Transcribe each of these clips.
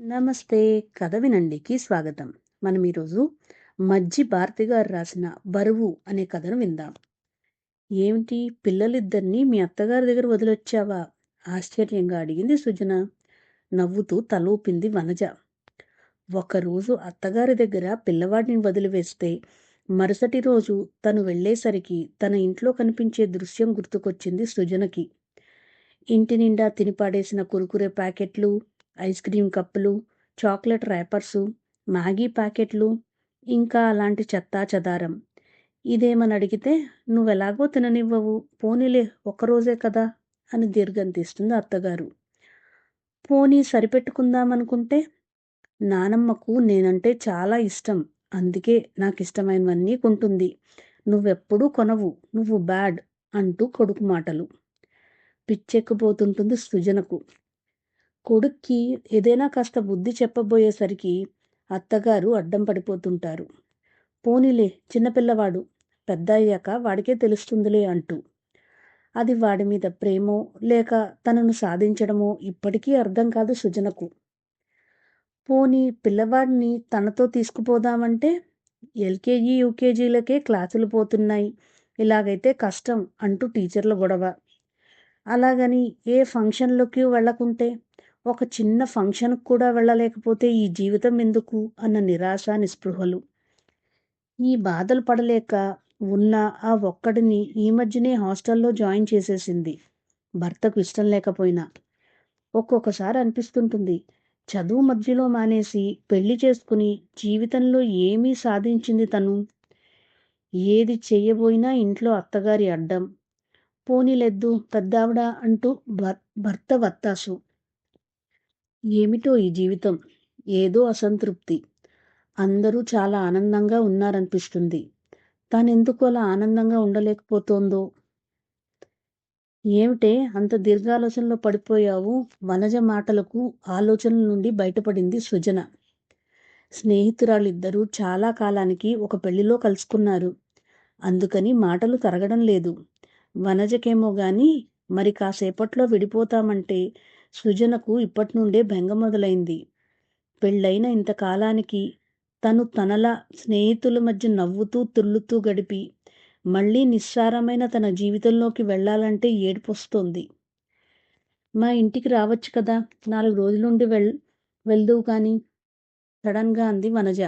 నమస్తే. కథ వినండికి స్వాగతం. మనం ఈరోజు మజ్జి భారతి గారు రాసిన బరువు అనే కథను విందాం. ఏమిటి? పిల్లలిద్దరినీ మీ అత్తగారి దగ్గర వదిలొచ్చావా? ఆశ్చర్యంగా అడిగింది సుజన. నవ్వుతూ తలూపింది వనజ. ఒకరోజు అత్తగారి దగ్గర పిల్లవాడిని వదిలివేస్తే మరుసటి రోజు తను వెళ్ళేసరికి తన ఇంట్లో కనిపించే దృశ్యం గుర్తుకొచ్చింది సుజనకి. ఇంటి నిండా తినిపాడేసిన కురుకురే ప్యాకెట్లు ఐస్ క్రీమ్ కప్పులు చాక్లెట్ ర్యాపర్సు మ్యాగీ ప్యాకెట్లు ఇంకా అలాంటి చెత్తా చెదారం. ఇదేమని అడిగితే నువ్వెలాగో తిననివ్వవు పోనీలే ఒక్కరోజే కదా అని దీర్ఘం తీస్తుంది అత్తగారు. పోనీ సరిపెట్టుకుందామనుకుంటే నానమ్మకు నేనంటే చాలా ఇష్టం అందుకే నాకు ఇష్టమైనవన్నీ కొంటుంది. నువ్వెప్పుడూ కొనవు నువ్వు బ్యాడ్ అంటూ కొడుకు మాటలు. పిచ్చెక్కిపోతుంటుంది సృజనకు. కొడుక్కి ఏదైనా కాస్త బుద్ధి చెప్పబోయేసరికి అత్తగారు అడ్డం పడిపోతుంటారు. పోనీలే చిన్నపిల్లవాడు పెద్ద అయ్యాక వాడికే తెలుస్తుందిలే అంటూ. అది వాడి మీద ప్రేమో లేక తనను సాధించడమో ఇప్పటికీ అర్థం కాదు సుజనకు. పోనీ పిల్లవాడిని తనతో తీసుకుపోదామంటే ఎల్కేజీ యూకేజీలకే క్లాసులు పోతున్నాయి. ఇలాగైతే కష్టం అంటూ టీచర్ల గొడవ. అలాగని ఏ ఫంక్షన్లోకి వెళ్ళకుంటే ఒక చిన్న ఫంక్షన్కు కూడా వెళ్ళలేకపోతే ఈ జీవితం ఎందుకు అన్న నిరాశ నిస్పృహలు. ఈ బాధలు పడలేక ఉన్న ఆ ఒక్కడిని ఈ మధ్యనే హాస్టల్లో జాయిన్ చేసేసింది. భర్తకు ఇష్టం లేకపోయినా. ఒక్కొక్కసారి అనిపిస్తుంటుంది చదువు మధ్యలో మానేసి పెళ్ళి చేసుకుని జీవితంలో ఏమీ సాధించింది తను? ఏది చెయ్యబోయినా ఇంట్లో అత్తగారి అడ్డం. పోనీలెద్దు పెద్దావిడ అంటూ భర్త వత్తాసు. ఏమిటో ఈ జీవితం? ఏదో అసంతృప్తి. అందరూ చాలా ఆనందంగా ఉన్నారనిపిస్తుంది. తానెందుకు అలా ఆనందంగా ఉండలేకపోతోందో? ఏమిటే అంత దీర్ఘాలోచనలో పడిపోయావు? వనజ మాటలకు ఆలోచనల నుండి బయటపడింది సృజన. స్నేహితురాలిద్దరూ చాలా కాలానికి ఒక పెళ్ళిలో కలుసుకున్నారు. అందుకని మాటలు తరగడం లేదు. వనజకేమో గాని మరి కాసేపట్లో విడిపోతామంటే సృజనకు ఇప్పటి నుండే బెంగ మొదలైంది. పెళ్ళైన ఇంతకాలానికి తను తనలా స్నేహితుల మధ్య నవ్వుతూ తుళ్ళుతూ గడిపి మళ్ళీ నిస్సారమైన తన జీవితంలోకి వెళ్ళాలంటే ఏడుపొస్తోంది. మా ఇంటికి రావచ్చు కదా నాలుగు రోజులుండి వెళ్ వెళ్దువు కానీ సడన్గా అంది వనజ.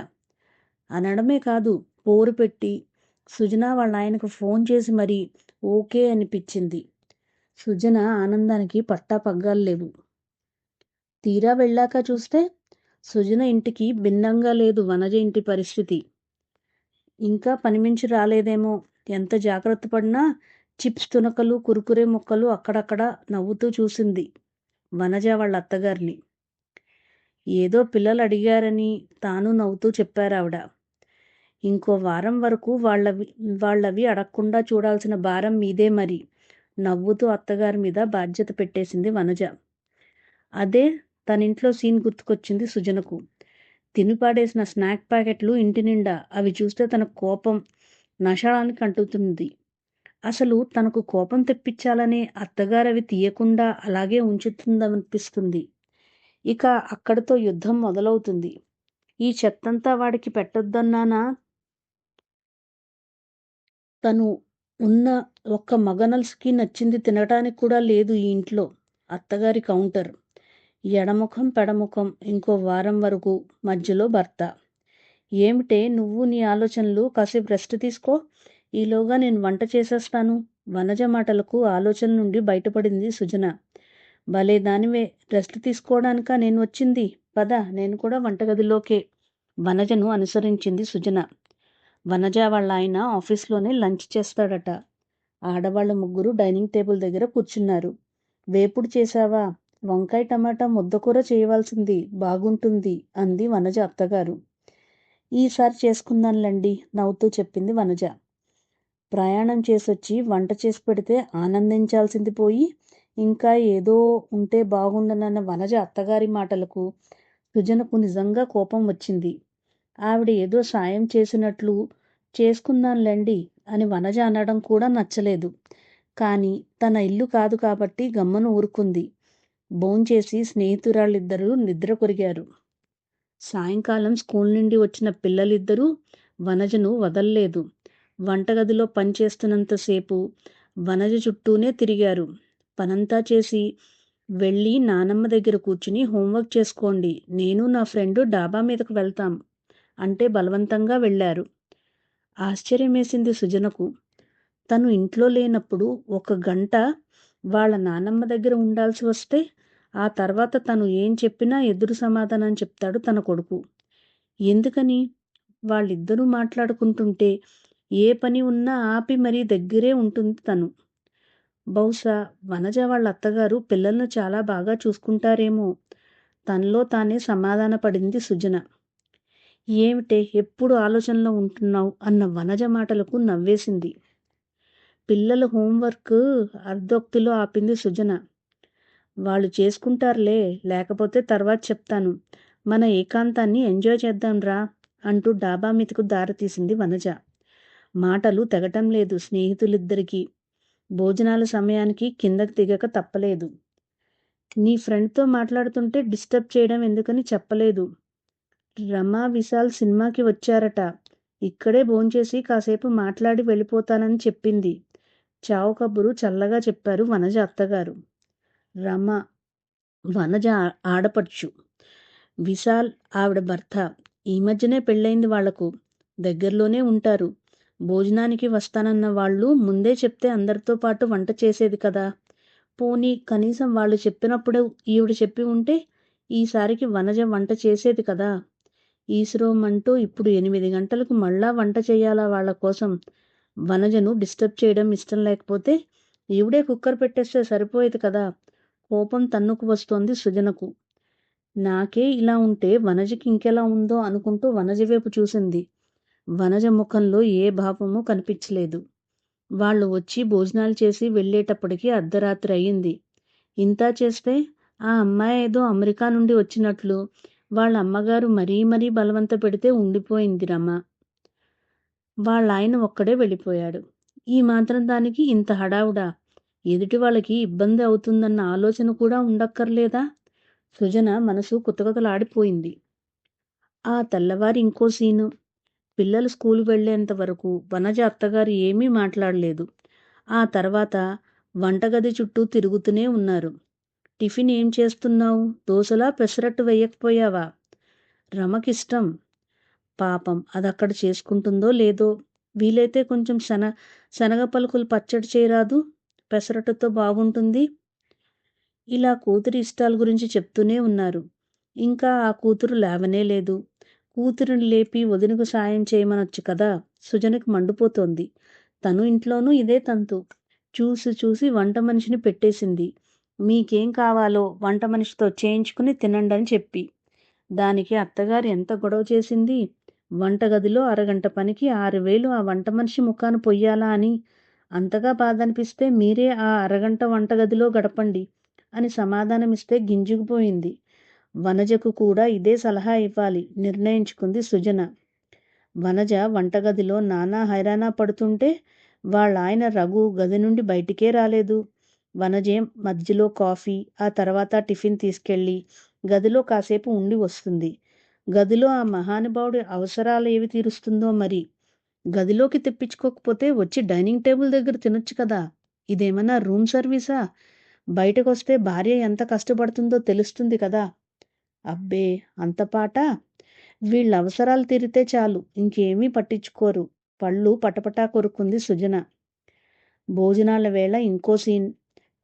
అనడమే కాదు పోరు పెట్టి సుజన వాళ్ళ ఆయనకు ఫోన్ చేసి మరీ ఓకే అనిపించింది. సుజన ఆనందానికి పట్టా పగ్గాలు లేవు. తీరా వెళ్ళాక చూస్తే సుజన ఇంటికి భిన్నంగా లేదు వనజ ఇంటి పరిస్థితి. ఇంకా పనిమించి రాలేదేమో. ఎంత జాగ్రత్త పడినా చిప్స్ తునకలు కురుకురే ముక్కలు అక్కడక్కడ నవ్వుతూ చూసింది వనజ వాళ్ళ అత్తగారిని. ఏదో పిల్లలు అడిగారని తాను నవ్వుతూ చెప్పారావిడ ఇంకో వారం వరకు వాళ్ళవి వాళ్ళవి అడగకుండా చూడాల్సిన భారం మీదే మరి. నవ్వుతూ అత్తగారి మీద బాధ్యత పెట్టేసింది వనజ. అదే తనింట్లో సీన్ గుర్తుకొచ్చింది సుజనకు. తినిపాడేసిన స్నాక్ ప్యాకెట్లు ఇంటి నిండా అవి చూస్తే తన కోపం నషానికి అంటుతుంది. అసలు తనకు కోపం తెప్పించాలనే అత్తగారు అవి తీయకుండా అలాగే ఉంచుతుందనిపిస్తుంది. ఇక అక్కడితో యుద్ధం మొదలవుతుంది. ఈ చెత్తంతా వాడికి పెట్టొద్దన్నానా? తను ఉన్న ఒక్క మగనల్స్కి నచ్చింది తినటానికి కూడా లేదు ఈ ఇంట్లో అత్తగారి కౌంటర్. ఎడముఖం పెడముఖం ఇంకో వారం వరకు మధ్యలో భర్త. ఏమిటే నువ్వు నీ ఆలోచనలు కాసేపు రెస్ట్ తీసుకో ఈలోగా నేను వంట చేసేస్తాను. వనజ మాటలకు ఆలోచన నుండి బయటపడింది సుజన. భలే దానివే రెస్ట్ తీసుకోవడానిక నేను వచ్చింది? పద నేను కూడా వంటగదిలోకే వనజను అనుసరించింది సుజన. వనజ వాళ్ళ ఆయన ఆఫీస్లోనే లంచ్ చేస్తాడట. ఆడవాళ్ళ ముగ్గురు డైనింగ్ టేబుల్ దగ్గర కూర్చున్నారు. వేపుడు చేశావా? వంకాయ టమాటా ముద్దకూర చేయవలసింది బాగుంటుంది అంది వనజ అత్తగారు. ఈసారి చేసుకుందానులండి నవ్వుతూ చెప్పింది వనజ. ప్రయాణం చేసొచ్చి వంట చేసి పెడితే ఆనందించాల్సింది పోయి ఇంకా ఏదో ఉంటే బాగుండనన్న వనజ అత్తగారి మాటలకు సుజనకు నిజంగా కోపం వచ్చింది. ఆవిడ ఏదో సాయం చేసినట్లు చేసుకుందాంలేండి అని వనజ అనడం కూడా నచ్చలేదు. కానీ తన ఇల్లు కాదు కాబట్టి గమ్మను ఊరుకుంది. భోంచేసి స్నేహితురాళ్ళిద్దరూ నిద్ర కొరిగారు. సాయంకాలం స్కూల్ నుండి వచ్చిన పిల్లలిద్దరూ వనజను వదల్లేదు. వంటగదిలో పనిచేస్తున్నంతసేపు వనజ చుట్టూనే తిరిగారు. పనంతా చేసి వెళ్ళి నానమ్మ దగ్గర కూర్చుని హోంవర్క్ చేసుకోండి. నేను నా ఫ్రెండు డాబా మీదకు వెళ్తాం. అంటే బలవంతంగా వెళ్ళారు. ఆశ్చర్యమేసింది సుజనకు. తను ఇంట్లో లేనప్పుడు ఒక గంట వాళ్ళ నానమ్మ దగ్గర ఉండాల్సి వస్తే ఆ తర్వాత తను ఏం చెప్పినా ఎదురు సమాధానం చెప్తాడు తన కొడుకు. ఎందుకని? వాళ్ళిద్దరూ మాట్లాడుకుంటుంటే ఏ పని ఉన్నా ఆపి మరీ దగ్గరే ఉంటుంది తను. బహుశా వనజ వాళ్ళ అత్తగారు పిల్లలను చాలా బాగా చూసుకుంటారేమో. తనలో తానే సమాధాన పడింది సుజన. ఏమిటే ఎప్పుడు ఆలోచనలో ఉంటున్నావు అన్న వనజ మాటలకు నవ్వేసింది. పిల్లల హోంవర్క్ అర్ధోక్తిలో ఆపింది సుజన. వాళ్ళు చేసుకుంటారులే లేకపోతే తర్వాత చెప్తాను. మన ఏకాంతాన్ని ఎంజాయ్ చేద్దాంరా అంటూ డాబా మీదకు దారితీసింది వనజ. మాటలు తెగటం లేదు స్నేహితులిద్దరికీ. భోజనాల సమయానికి కిందకి దిగక తప్పలేదు. నీ ఫ్రెండ్తో మాట్లాడుతుంటే డిస్టర్బ్ చేయడం ఎందుకని చెప్పలేదు. రమా విశాల్ సినిమాకి వచ్చారట. ఇక్కడే భోంచేసి కాసేపు మాట్లాడి వెళ్ళిపోతానని చెప్పింది. చావు కబురు చల్లగా చెప్పారు వనజ అత్తగారు. రమ వనజ ఆడపడుచు. విశాల్ ఆవిడ భర్త. ఈ మధ్యనే పెళ్ళైంది వాళ్ళకు. దగ్గరలోనే ఉంటారు. భోజనానికి వస్తానన్న వాళ్ళు ముందే చెప్తే అందరితో పాటు వంట చేసేది కదా. పోనీ కనీసం వాళ్ళు చెప్పినప్పుడు ఈవిడ చెప్పి ఉంటే ఈసారికి వనజ వంట చేసేది కదా. ఈశ్రోమంటూ ఇప్పుడు ఎనిమిది గంటలకు మళ్ళా వంట చేయాలా వాళ్ళ కోసం. వనజను డిస్టర్బ్ చేయడం ఇష్టం లేకపోతే ఈవిడే కుక్కర్ పెట్టేస్తే సరిపోయేది కదా. కోపం తన్నుకు వస్తోంది సుజనకు. నాకే ఇలా ఉంటే వనజకి ఇంకెలా ఉందో అనుకుంటూ వనజ వైపు చూసింది. వనజ ముఖంలో ఏ భావము కనిపించలేదు. వాళ్ళు వచ్చి భోజనాలు చేసి వెళ్ళేటప్పటికి అర్ధరాత్రి అయ్యింది. ఇంతా చేస్తే ఆ అమ్మాయి ఏదో అమెరికా నుండి వచ్చినట్లు వాళ్ళ అమ్మగారు మరీ మరీ బలవంత పెడితే ఉండిపోయింది రమ. వాళ్ళ ఆయన ఒక్కడే వెళ్ళిపోయాడు. ఈ మాత్రం దానికి ఇంత హడావుడా? ఎదుటి వాళ్ళకి ఇబ్బంది అవుతుందన్న ఆలోచన కూడా ఉండక్కర్లేదా? సుజన మనసు కుతకుతలాడిపోయింది. ఆ తెల్లవారి ఇంకో సీను. పిల్లలు స్కూల్ వెళ్ళేంత వరకు వనజ అత్తగారు ఏమీ మాట్లాడలేదు. ఆ తర్వాత వంటగది చుట్టూ తిరుగుతూనే ఉన్నారు. టిఫిన్ ఏం చేస్తున్నావు? దోశలా పెసరట్టు వేయకపోయావా? రమకిష్టం. పాపం అదక్కడ చేసుకుంటుందో లేదో. వీలైతే కొంచెం శన శనగ పలుకులు పచ్చడి చేయరాదు. పెసరట్టుతో బాగుంటుంది. ఇలా కూతురి ఇష్టాల గురించి చెప్తూనే ఉన్నారు. ఇంకా ఆ కూతురు లేవనే లేదు. కూతురుని లేపి వదినకు సాయం చేయమనొచ్చు కదా? సుజనకు మండిపోతోంది. తను ఇంట్లోనూ ఇదే తంతు. చూసి చూసి వంట మనిషిని పెట్టేసింది. మీకేం కావాలో వంట మనిషితో చేయించుకుని తినండి అని చెప్పి. దానికి అత్తగారు ఎంత గొడవ చేసింది? వంటగదిలో అరగంట పనికి ఆరు వేలు ఆ వంట మనిషి ముఖాన పొయ్యాలా అని. అంతగా బాధ అనిపిస్తే మీరే ఆ అరగంట వంటగదిలో గడపండి అని సమాధానమిస్తే గింజుకుపోయింది. వనజకు కూడా ఇదే సలహా ఇవ్వాలి నిర్ణయించుకుంది సుజన. వనజ వంటగదిలో నానా హైరానా పడుతుంటే వాళ్ళ ఆయన రఘు గది నుండి బయటికే రాలేదు. వనజే మధ్యలో కాఫీ ఆ తర్వాత టిఫిన్ తీసుకెళ్ళి గదిలో కాసేపు ఉండి వస్తుంది. గదిలో ఆ మహానుభావుడి అవసరాలు ఏవి తీరుస్తుందో మరి. గదిలోకి తెప్పించుకోకపోతే వచ్చి డైనింగ్ టేబుల్ దగ్గర తినొచ్చు కదా. ఇదేమన్నా రూమ్ సర్వీసా? బయటకు వస్తే భార్య ఎంత కష్టపడుతుందో తెలుస్తుంది కదా. అబ్బే అంత పాట? వీళ్ళ అవసరాలు తీరితే చాలు ఇంకేమీ పట్టించుకోరు. పళ్ళు పటపటా కొరుకుంది సుజన. భోజనాల వేళ ఇంకో సీన్.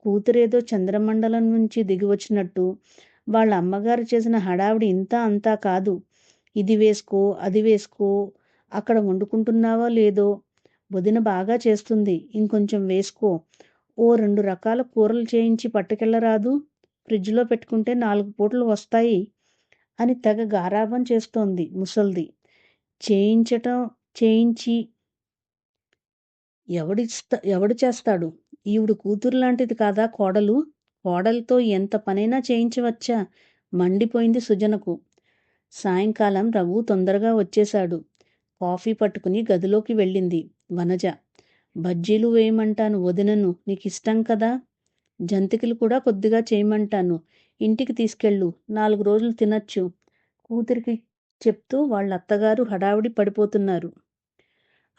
కూతురేదో చంద్రమండలం నుంచి దిగివచ్చినట్టు వాళ్ళ అమ్మగారు చేసిన హడావిడి ఇంత అంతా కాదు. ఇది వేసుకో అది వేసుకో అక్కడ వండుకుంటున్నావో లేదో వదిన బాగా చేస్తుంది. ఇంకొంచెం వేసుకో. ఓ రెండు రకాల కూరలు చేయించి పట్టుకెళ్ళరాదు. ఫ్రిడ్జ్లో పెట్టుకుంటే నాలుగు పూటలు వస్తాయి అని తెగ గారాభం చేస్తోంది ముసల్ది. చేయించటం చేయించి ఎవడిస్తా ఎవడు చేస్తాడు? ఈవిడు కూతురు లాంటిది కాదా కోడలు? కోడలతో ఎంత పనైనా చేయించవచ్చా? మండిపోయింది సుజనకు. సాయంకాలం రఘు తొందరగా వచ్చేశాడు. కాఫీ పట్టుకుని గదిలోకి వెళ్ళింది వనజ. బజ్జీలు వేయమంటాను వదినను నీకు ఇష్టం కదా? జంతికలు కూడా కొద్దిగా చేయమంటాను. ఇంటికి తీసుకెళ్ళు నాలుగు రోజులు తినచ్చు. కూతురికి చెప్తూ వాళ్ళ అత్తగారు హడావిడి పడిపోతున్నారు.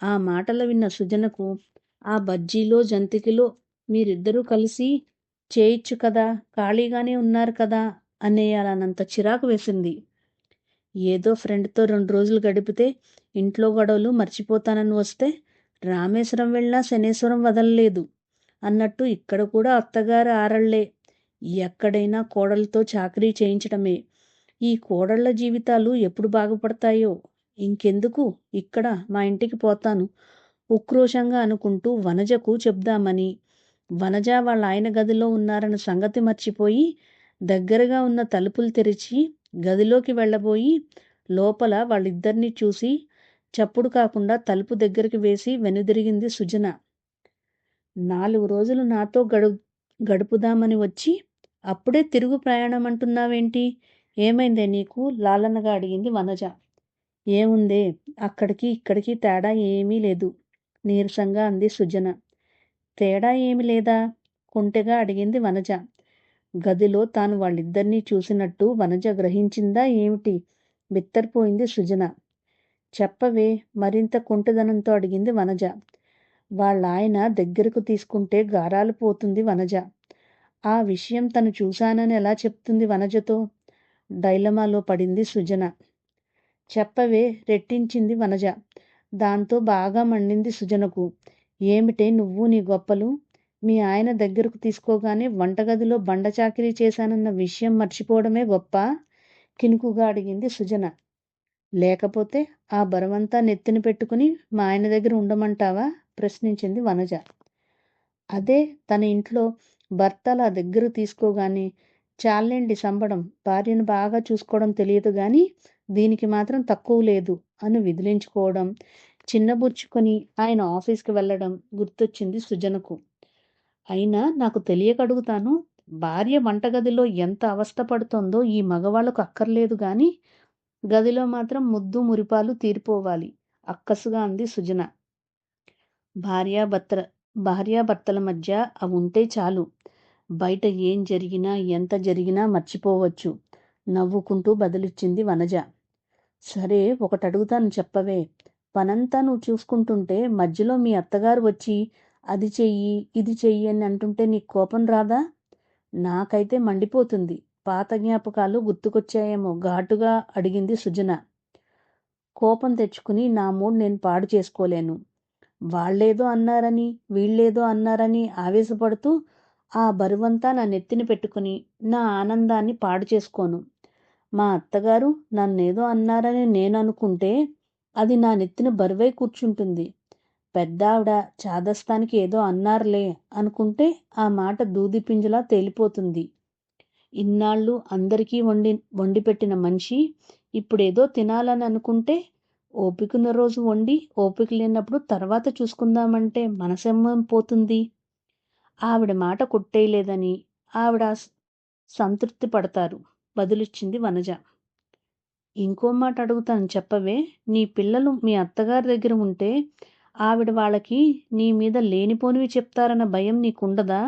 ఆ మాటలు విన్న సుజనకు ఆ బజ్జీలో జంతికలో మీరిద్దరూ కలిసి చేయొచ్చు కదా ఖాళీగానే ఉన్నారు కదా అనేయాలనంత చిరాకు వేసింది. ఏదో ఫ్రెండ్తో రెండు రోజులు గడిపితే ఇంట్లో గొడవలు మర్చిపోతానని వస్తే రామేశ్వరం వెళ్ళినా శనేశ్వరం వదలలేదు అన్నట్టు ఇక్కడ కూడా అత్తగారు ఆరళ్ళే. ఎక్కడైనా కోడలతో చాకరీ చేయించడమే ఈ కోడళ్ళ జీవితాలు ఎప్పుడు బాగుపడతాయో? ఇంకెందుకు? ఇక్కడ మా ఇంటికి పోతాను. ఉక్రోషంగా అనుకుంటూ వనజకు చెప్దామని. వనజ వాళ్ళ ఆయన గదిలో ఉన్నారన్న సంగతి మర్చిపోయి దగ్గరగా ఉన్న తలుపులు తెరిచి గదిలోకి వెళ్ళబోయి లోపల వాళ్ళిద్దరినీ చూసి చప్పుడు కాకుండా తలుపు దగ్గరికి వేసి వెనుదిరిగింది సుజన. నాలుగు రోజులు నాతో గడు గడుపుదామని వచ్చి అప్పుడే తిరుగు ప్రయాణం అంటున్నావేంటి ఏమైందే నీకు? లాలనగా అడిగింది వనజ. ఏముందే? అక్కడికి ఇక్కడికి తేడా ఏమీ లేదు. నీరసంగా అంది సుజన. తేడా ఏమి లేదా? కుంటెగా అడిగింది వనజ. గదిలో తాను వాళ్ళిద్దరినీ చూసినట్టు వనజ గ్రహించిందా ఏమిటి? బిత్తర్పోయింది సుజన. చెప్పవే మరింత కుంటదనంతో అడిగింది వనజ. వాళ్ళాయన దగ్గరకు తీసుకుంటే గారాలు పోతుంది వనజ. ఆ విషయం తను చూశానని ఎలా చెప్తుంది వనజతో? డైలమాలో పడింది సుజన. చెప్పవే రెట్టించింది వనజ. దాంతో బాగా మండింది సుజనకు. ఏమిటే నువ్వు నీ గొప్పలు? మీ ఆయన దగ్గరకు తీసుకోగానే వంటగదిలో బండ చాకిరీ చేశానన్న విషయం మర్చిపోవడమే గొప్ప? కినుకుగా అడిగింది సుజన. లేకపోతే ఆ బరువంతా నెత్తిన పెట్టుకుని మా ఆయన దగ్గర ఉండమంటావా? ప్రశ్నించింది వనజ. అదే తన ఇంట్లో భర్త అలా దగ్గర తీసుకోగానే చాలండి సంబడం. భార్యను బాగా చూసుకోవడం తెలియదు కానీ దీనికి మాత్రం తక్కువ లేదు. అని విదిలించుకోవడం చిన్నబుచ్చుకొని ఆయన ఆఫీస్కి వెళ్ళడం గుర్తొచ్చింది సుజనకు. అయినా నాకు తెలియక అడుగుతాను భార్య వంటగదిలో ఎంత అవస్థపడుతోందో ఈ మగవాళ్ళకు అక్కర్లేదు కానీ గదిలో మాత్రం ముద్దు మురిపాలు తీరిపోవాలి అక్కసుగా అంది సుజన. భార్యాభర్త భార్యాభర్తల మధ్య అవి ఉంటే చాలు. బయట ఏం జరిగినా ఎంత జరిగినా మర్చిపోవచ్చు నవ్వుకుంటూ బదిలిచ్చింది వనజ. సరే ఒకటి అడుగుతాను చెప్పవే. పనంతా నువ్వు చూసుకుంటుంటే మధ్యలో మీ అత్తగారు వచ్చి అది చెయ్యి ఇది చెయ్యి అని అంటుంటే నీకు కోపం రాదా? నాకైతే మండిపోతుంది. పాత జ్ఞాపకాలు గుర్తుకొచ్చాయేమో ఘాటుగా అడిగింది సుజన. కోపం తెచ్చుకుని నా మూడు నేను పాడు చేసుకోలేను. వాళ్ళేదో అన్నారని వీళ్ళేదో అన్నారని ఆవేశపడుతూ ఆ బరువంతా నా నెత్తిన పెట్టుకుని నా ఆనందాన్ని పాడు చేసుకోను. మా అత్తగారు నన్నేదో అన్నారని నేను అనుకుంటే అది నా నెత్తిన బరువై కూర్చుంటుంది. పెద్దావిడ చాదస్తానికి ఏదో అన్నారులే అనుకుంటే ఆ మాట దూదిపింజలా తేలిపోతుంది. ఇన్నాళ్ళు అందరికీ వండి వండి పెట్టిన మనిషి ఇప్పుడేదో తినాలని అనుకుంటే ఓపికన్న రోజు వండి ఓపిక లేనప్పుడు తర్వాత చూసుకుందామంటే మనసెమ్మం పోతుంది. ఆవిడ మాట కొట్టేయలేదని ఆవిడ సంతృప్తి పడతారు. బదులిచ్చింది వనజ. ఇంకో మాట అడుగుతాను చెప్పవే నీ పిల్లలు మీ అత్తగారి దగ్గర ఉంటే ఆవిడ వాళ్ళకి నీ మీద లేనిపోనివి చెప్తారన్న భయం నీకుండదా?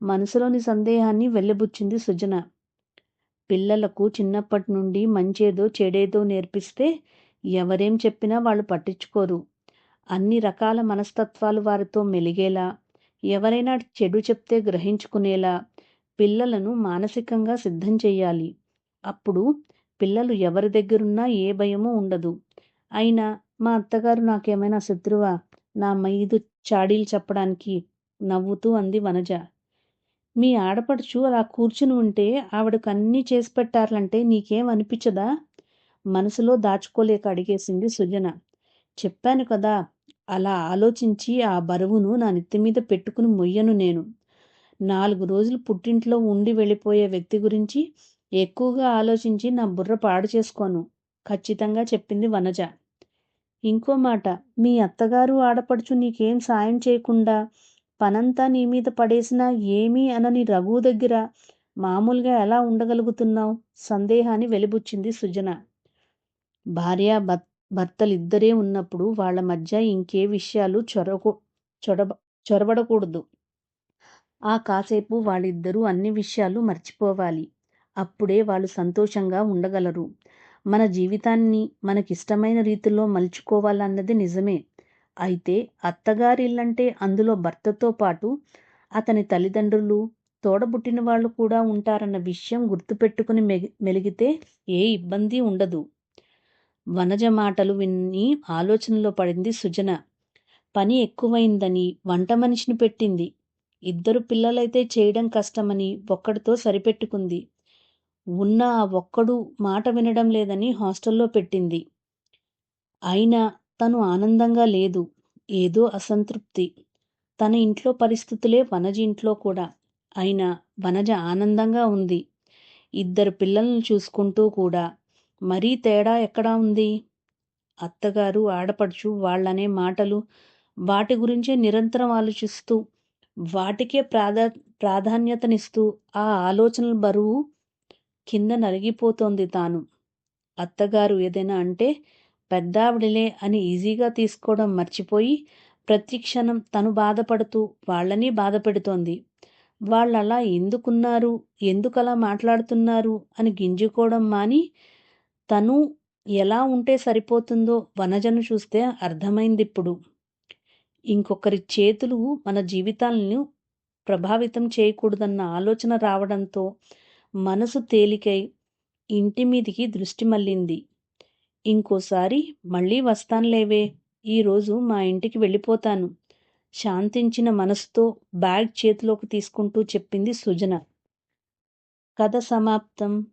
మనసులోని సందేహాన్ని వెళ్ళబుచ్చింది సుజన. పిల్లలకు చిన్నప్పటి నుండి మంచేదో చెడేదో నేర్పిస్తే ఎవరేం చెప్పినా వాళ్ళు పట్టించుకోరు. అన్ని రకాల మనస్తత్వాలు వారితో మెలిగేలా ఎవరైనా చెడు చెప్తే గ్రహించుకునేలా పిల్లలను మానసికంగా సిద్ధం చేయాలి. అప్పుడు పిల్లలు ఎవరి దగ్గరున్నా ఏ భయమూ ఉండదు. అయినా మా అత్తగారు నాకేమైనా శత్రువా? నా మైదు చాడీలు చెప్పడానికి నవ్వుతూ అంది వనజ. మీ ఆడపడుచు అలా కూర్చుని ఉంటే ఆవిడకు అన్నీ చేసి పెట్టాలంటే నీకేం అనిపించదా? మనసులో దాచుకోలేక అడిగేసింది సుజన. చెప్పాను కదా అలా ఆలోచించి ఆ బరువును నా నెత్తి మీద పెట్టుకుని మొయ్యను నేను. నాలుగు రోజులు పుట్టింట్లో ఉండి వెళ్ళిపోయే వ్యక్తి గురించి ఎక్కువగా ఆలోచించి నా బుర్ర పాడు చేసుకోను ఖచ్చితంగా చెప్పింది వనజ. ఇంకో మాట మీ అత్తగారు ఆడపడుచు నీకేం సాయం చేయకుండా పనంతా నీ మీద పడేసినా ఏమీ అనని రఘు దగ్గర మామూలుగా ఎలా ఉండగలుగుతున్నావు? సందేహాన్ని వెలిబుచ్చింది సుజన. భార్య భర్తలిద్దరే ఉన్నప్పుడు వాళ్ళ మధ్య ఇంకే విషయాలు చొరకు చొరబ చొరబడకూడదు. ఆ కాసేపు వాళ్ళిద్దరూ అన్ని విషయాలు మర్చిపోవాలి. అప్పుడే వాళ్ళు సంతోషంగా ఉండగలరు. మన జీవితాన్ని మనకిష్టమైన రీతిలో మలుచుకోవాలన్నది నిజమే. అయితే అత్తగారిల్లంటే అందులో భర్తతో పాటు అతని తల్లిదండ్రులు తోడబుట్టిన వాళ్ళు కూడా ఉంటారన్న విషయం గుర్తుపెట్టుకుని మెగి మెలిగితే ఏ ఇబ్బంది ఉండదు. వనజ మాటలు విని ఆలోచనలో పడింది సుజన. పని ఎక్కువైందని వంట మనిషిని పెట్టింది. ఇద్దరు పిల్లలైతే చేయడం కష్టమని ఒక్కడితో సరిపెట్టుకుంది. ఉన్న ఆ ఒక్కడు మాట వినడం లేదని హాస్టల్లో పెట్టింది. అయినా తను ఆనందంగా లేదు. ఏదో అసంతృప్తి. తన ఇంట్లో పరిస్థితులే వనజ ఇంట్లో కూడా. అయినా వనజ ఆనందంగా ఉంది. ఇద్దరు పిల్లల్ని చూసుకుంటూ కూడా. మరీ తేడా ఎక్కడా ఉంది? అత్తగారు ఆడపడుచు వాళ్ళనే మాటలు వాటి గురించే నిరంతరం ఆలోచిస్తూ వాటికే ప్రాధా ప్రాధాన్యతనిస్తూ ఆ ఆలోచనల బరువు కింద నలిగిపోతోంది తాను. అత్తగారు ఏదైనా అంటే పెద్దావిడలే అని ఈజీగా తీసుకోవడం మర్చిపోయి ప్రతి క్షణం తను బాధపడుతూ వాళ్ళని బాధ పెడుతోంది వాళ్ళలా ఎందుకున్నారు? ఎందుకలా మాట్లాడుతున్నారు? అని గింజుకోవడం మాని తను ఎలా ఉంటే సరిపోతుందో వనజను చూస్తే అర్థమైంది ఇప్పుడు ఇంకొకరి చేతులు మన జీవితాలను ప్రభావితం చేయకూడదన్న ఆలోచన రావడంతో మనసు తేలికై ఇంటి మీదికి దృష్టి మళ్ళింది. ఇంకోసారి మళ్ళీ వస్తానులేవే ఈరోజు మా ఇంటికి వెళ్ళిపోతాను శాంతించిన మనసుతో బ్యాగ్ చేతిలోకి తీసుకుంటూ చెప్పింది సుజన. కథ సమాప్తం.